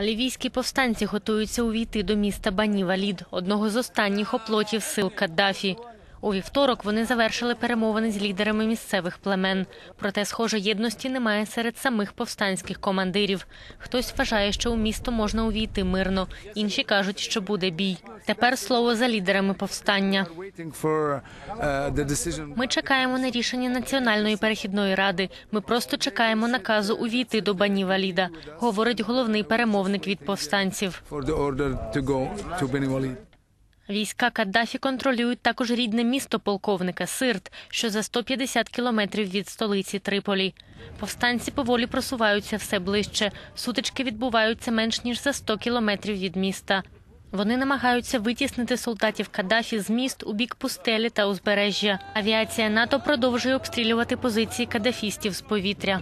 Лівійські повстанці готуються увійти до міста Бані-Валід, одного з останніх оплотів сил Каддафі. У вівторок вони завершили перемовини з лідерами місцевих племен. Проте, схоже, єдності немає серед самих повстанських командирів. Хтось вважає, що у місто можна увійти мирно, інші кажуть, що буде бій. Тепер слово за лідерами повстання. Ми чекаємо на рішення національної перехідної ради. Ми просто чекаємо наказу увійти до Бані Валіда, говорить головний перемовник від повстанців. Війська Каддафі контролюють також рідне місто полковника Сирт, що за 150 кілометрів від столиці Триполі. Повстанці поволі просуваються все ближче. Сутички відбуваються менш ніж за 100 кілометрів від міста. Вони намагаються витіснити солдатів Каддафі з міст у бік пустелі та узбережжя. Авіація НАТО продовжує обстрілювати позиції каддафістів з повітря.